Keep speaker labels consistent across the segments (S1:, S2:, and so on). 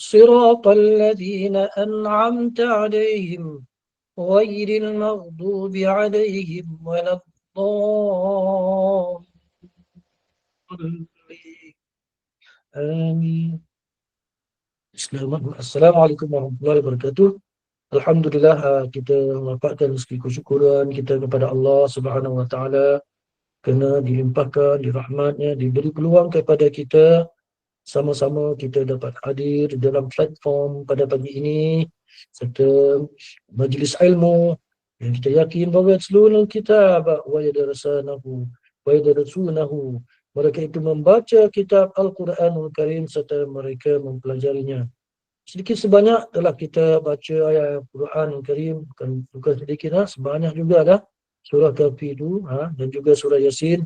S1: صراط الذين أنعمت عليهم غير المغضوب عليهم ولا الضالين آمين Assalamualaikum warahmatullahi wabarakatuh. Alhamdulillah kita mendapatkan rezeki kesyukuran kita kepada Allah Subhanahu wa taala kerana dilimpahkan dirahmatnya diberi peluang kepada kita sama-sama kita dapat hadir dalam platform pada pagi ini serta majlis ilmu yang kita yakin bahawa seluruh kitab wa yadrasanahu wa yadrasunahu mereka itu membaca kitab Al-Quranul Karim serta mereka mempelajarinya. Sedikit sebanyak telah kita baca ayat Al-Quran Karim, bukan, bukan sedikit lah, sebanyak juga dah surah Kafi itu ha, dan juga surah Yasin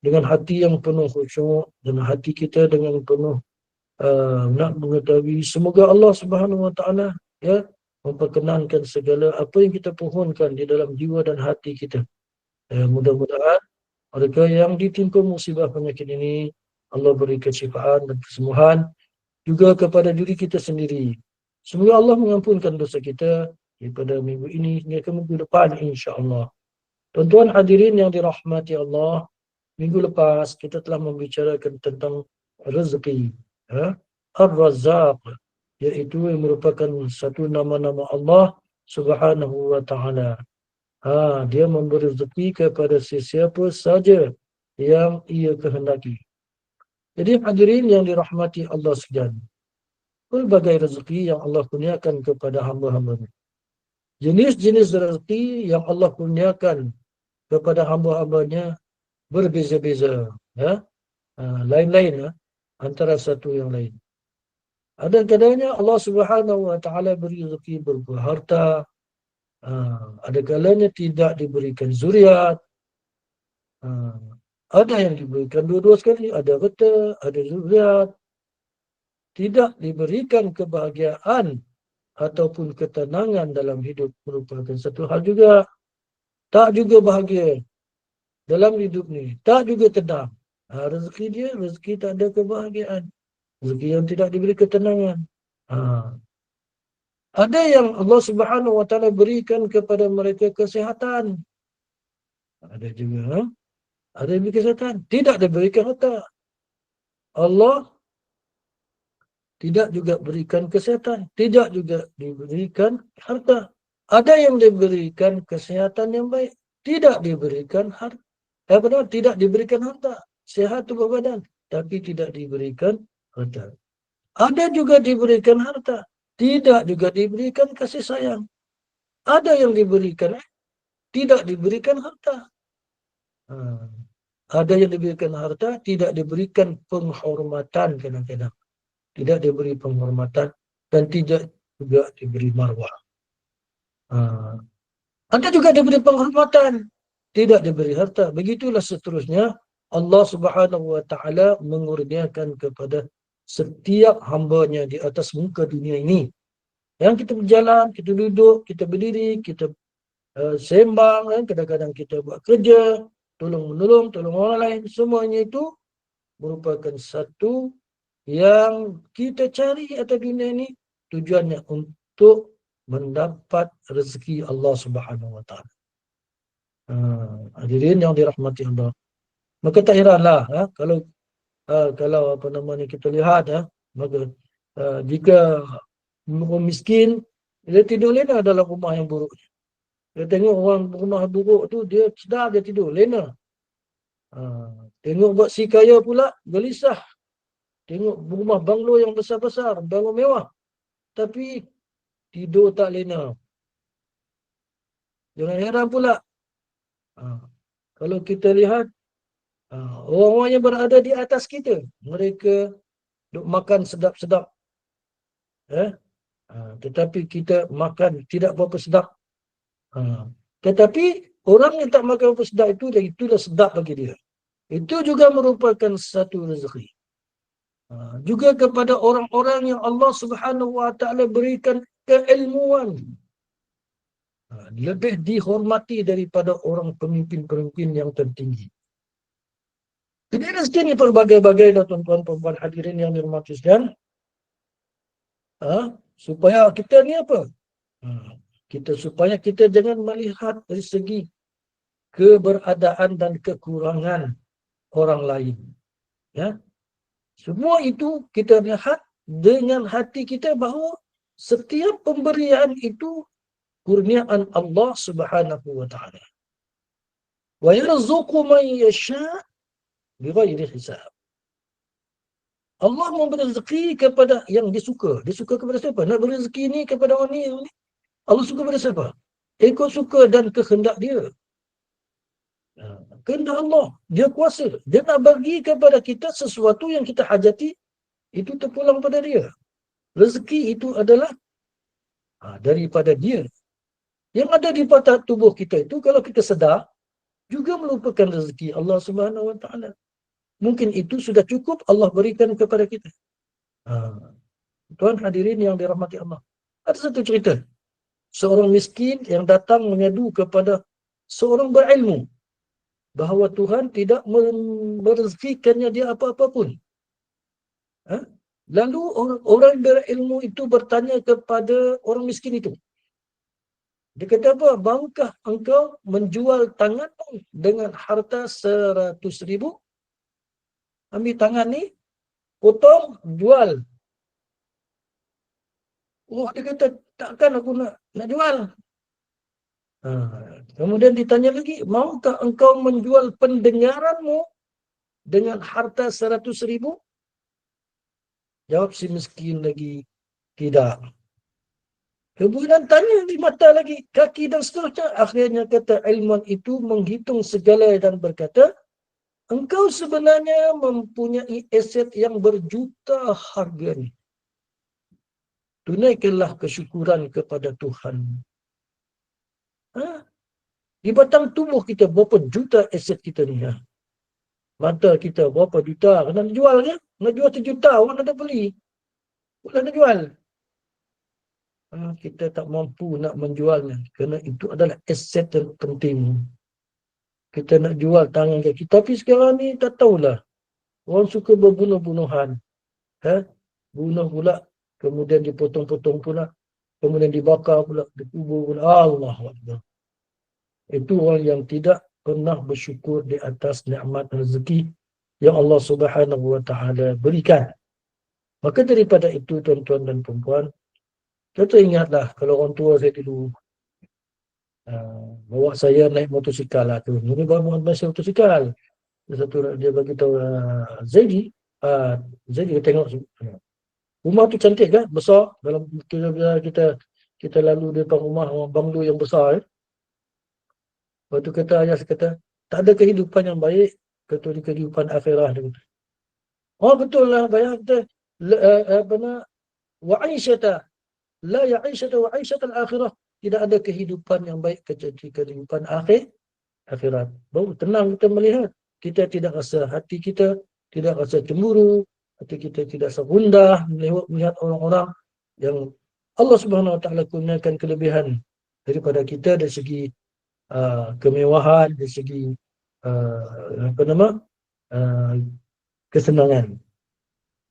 S1: dengan hati yang penuh khusyuk dan hati kita dengan penuh uh, nak mengetahui semoga Allah Subhanahu Wa Taala ya memperkenankan segala apa yang kita pohonkan di dalam jiwa dan hati kita. Ya, mudah-mudahan mereka yang ditimpa musibah penyakit ini, Allah beri kesyifaan dan kesembuhan juga kepada diri kita sendiri. Semoga Allah mengampunkan dosa kita daripada minggu ini hingga ke minggu depan insya-Allah. Tuan-tuan hadirin yang dirahmati Allah, minggu lepas kita telah membicarakan tentang rezeki, ha? Ar-Razzaq iaitu yang merupakan satu nama-nama Allah Subhanahu wa taala. Ha, dia memberi rezeki kepada sesiapa saja yang ia kehendaki. Jadi hadirin yang dirahmati Allah sekalian. Pelbagai rezeki yang Allah kurniakan kepada hamba-hambanya. Jenis-jenis rezeki yang Allah kurniakan kepada hamba-hambanya berbeza-beza. Ya? Ha, lain-lain ya? antara satu yang lain. Ada kadangnya Allah Subhanahu Wa Taala beri rezeki berupa harta, Ha, ada kalanya tidak diberikan zuriat. Ha, ada yang diberikan dua-dua sekali. Ada harta, ada zuriat. Tidak diberikan kebahagiaan ataupun ketenangan dalam hidup merupakan satu hal juga. Tak juga bahagia dalam hidup ni. Tak juga tenang. Ha, rezeki dia, rezeki tak ada kebahagiaan. Rezeki yang tidak diberi ketenangan. Ha, ada yang Allah Subhanahu Wa Taala berikan kepada mereka kesehatan. Ada juga. Ha? Ada yang kesehatan. Tidak diberikan harta. Allah tidak juga berikan kesehatan. Tidak juga diberikan harta. Ada yang diberikan kesehatan yang baik. Tidak diberikan harta. Eh, benar, tidak diberikan harta. Sehat tubuh badan. Tapi tidak diberikan harta. Ada juga diberikan harta tidak juga diberikan kasih sayang. Ada yang diberikan, eh? tidak diberikan harta. Ha. Ada yang diberikan harta, tidak diberikan penghormatan kadang-kadang. Tidak diberi penghormatan dan tidak juga diberi marwah. Ha. Ada juga diberi penghormatan, tidak diberi harta. Begitulah seterusnya Allah Subhanahu Wa Taala mengurniakan kepada setiap hambanya di atas muka dunia ini. Yang kita berjalan, kita duduk, kita berdiri, kita uh, sembang, kan? kadang-kadang kita buat kerja, tolong menolong, tolong orang lain. Semuanya itu merupakan satu yang kita cari atas dunia ini tujuannya untuk mendapat rezeki Allah Subhanahu Wa Taala. Uh, hadirin yang dirahmati Allah. Maka tak heranlah ha? kalau uh, kalau apa namanya kita lihat ha? maka uh, jika orang miskin dia tidur lena dalam rumah yang buruk dia tengok orang rumah buruk tu dia sedar dia tidur lena ha. tengok buat si kaya pula gelisah tengok rumah banglo yang besar-besar banglo mewah tapi tidur tak lena jangan heran pula ha. kalau kita lihat Ha, orang-orang yang berada di atas kita, mereka duk makan sedap-sedap. Eh? Ha, tetapi kita makan tidak berapa sedap. Ha, tetapi orang yang tak makan berapa sedap itu, dan itulah sedap bagi dia. Itu juga merupakan satu rezeki. Ha, juga kepada orang-orang yang Allah Subhanahu Wa Taala berikan keilmuan. Ha, lebih dihormati daripada orang pemimpin-pemimpin yang tertinggi. Jadi rezeki ni berbagai-bagai dah tuan-tuan perempuan hadirin yang dirahmati sekalian. Ha? Supaya kita ni apa? Ha. Kita supaya kita jangan melihat dari segi keberadaan dan kekurangan orang lain. Ya. Semua itu kita lihat dengan hati kita bahawa setiap pemberian itu kurniaan Allah Subhanahu wa taala. Wa yarzuqu man yasha' bighairi hisab. Allah memberi rezeki kepada yang dia suka. Dia suka kepada siapa? Nak beri rezeki ni kepada orang ni. Allah suka kepada siapa? Ikut suka dan kehendak dia. Ha, kehendak Allah. Dia kuasa. Dia nak bagi kepada kita sesuatu yang kita hajati. Itu terpulang pada dia. Rezeki itu adalah ha, daripada dia. Yang ada di patah tubuh kita itu, kalau kita sedar, juga melupakan rezeki Allah Subhanahu Wa Taala mungkin itu sudah cukup Allah berikan kepada kita. Ha. Tuan hadirin yang dirahmati Allah. Ada satu cerita. Seorang miskin yang datang mengadu kepada seorang berilmu. Bahawa Tuhan tidak merezekikannya dia apa-apa pun. Ha? Lalu orang, orang berilmu itu bertanya kepada orang miskin itu. Dia kata apa? Maukah engkau menjual tanganmu dengan harta seratus ribu? ambil tangan ni, potong, jual. Oh, dia kata, takkan aku nak nak jual. Ha. Kemudian ditanya lagi, maukah engkau menjual pendengaranmu dengan harta seratus ribu? Jawab si miskin lagi, tidak. Kemudian tanya di mata lagi, kaki dan seterusnya. Akhirnya kata ilmuwan itu menghitung segala dan berkata, engkau sebenarnya mempunyai aset yang berjuta harganya. Tunaikanlah kesyukuran kepada Tuhan. Ha? Di batang tubuh kita berapa juta aset kita ni? Ha? Mata kita berapa juta? Kena jual ke? Nak jual sejuta orang nak beli. Boleh nak jual. Ha, kita tak mampu nak menjualnya. Kerana itu adalah aset yang penting kita nak jual tangan kaki. Tapi sekarang ni tak tahulah. Orang suka berbunuh-bunuhan. Ha? Bunuh pula. Kemudian dipotong-potong pula. Kemudian dibakar pula. Dikubur pula. Allah Allah. Itu orang yang tidak pernah bersyukur di atas nikmat rezeki yang Allah Subhanahu Wa Taala berikan. Maka daripada itu tuan-tuan dan perempuan, kita ingatlah kalau orang tua saya dulu Ah, bawa saya naik motosikal lah tu. Ini bawa masa motosikal. Satu dia bagi tahu uh, Zaidi, uh, Zaidi dia tengok rumah tu cantik kan, besar dalam kita kita kita lalu di depan rumah banglo yang besar eh. Lepas tu kata ayah kata, tak ada kehidupan yang baik kecuali kehidupan akhirah dia kata. Oh betul lah bayang kita uh, apa nak wa aisyata la ya aisyata wa aisyata al-akhirah tidak ada kehidupan yang baik kecuali kehidupan akhir akhirat. Baru tenang kita melihat. Kita tidak rasa hati kita tidak rasa cemburu, hati kita tidak rasa gundah melihat orang-orang yang Allah Subhanahu Wa Taala kurniakan kelebihan daripada kita dari segi uh, kemewahan, dari segi uh, apa nama uh, kesenangan.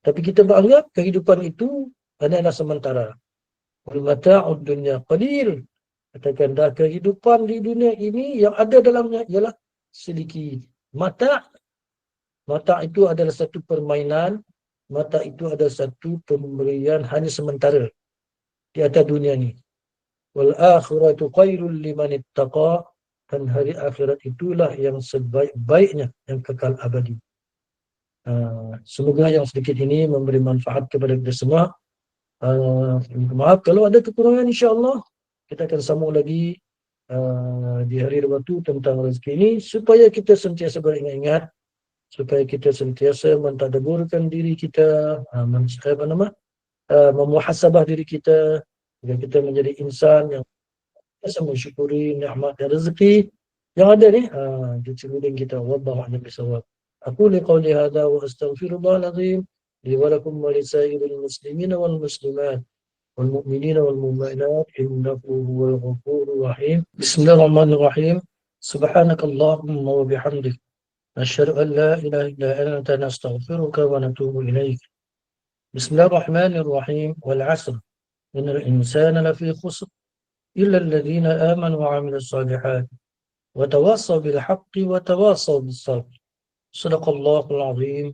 S1: Tapi kita beranggap kehidupan itu adalah sementara. Wal mata'ud dunya qalil. Katakan dah kehidupan di dunia ini yang ada dalamnya ialah sedikit. Mata mata itu adalah satu permainan, mata itu adalah satu pemberian hanya sementara di atas dunia ini. Wal akhiratu khairul liman ittaqa dan hari akhirat itulah yang sebaik-baiknya yang kekal abadi. Uh, semoga yang sedikit ini memberi manfaat kepada kita semua. Uh, maaf kalau ada kekurangan insya-Allah kita akan sambung lagi uh, di hari waktu tentang rezeki ini supaya kita sentiasa beringat-ingat supaya kita sentiasa mentadabburkan diri kita uh, apa nama uh, memuhasabah diri kita agar kita menjadi insan yang biasa mensyukuri nikmat dan rezeki yang ada ni. Uh, di sekeliling kita bisawab aku liqauli hadha wa astaghfirullahal azim wa lisairil muslimin wal muslimat والمؤمنين والمؤمنات إنه هو الغفور الرحيم. بسم الله الرحمن الرحيم. سبحانك اللهم وبحمدك. نشهد أن لا إله إلا أنت نستغفرك ونتوب إليك. بسم الله الرحمن الرحيم. والعصر. إن الإنسان لفي خسر إلا الذين آمنوا وعملوا الصالحات وتواصوا بالحق وتواصوا بالصبر. صدق الله العظيم.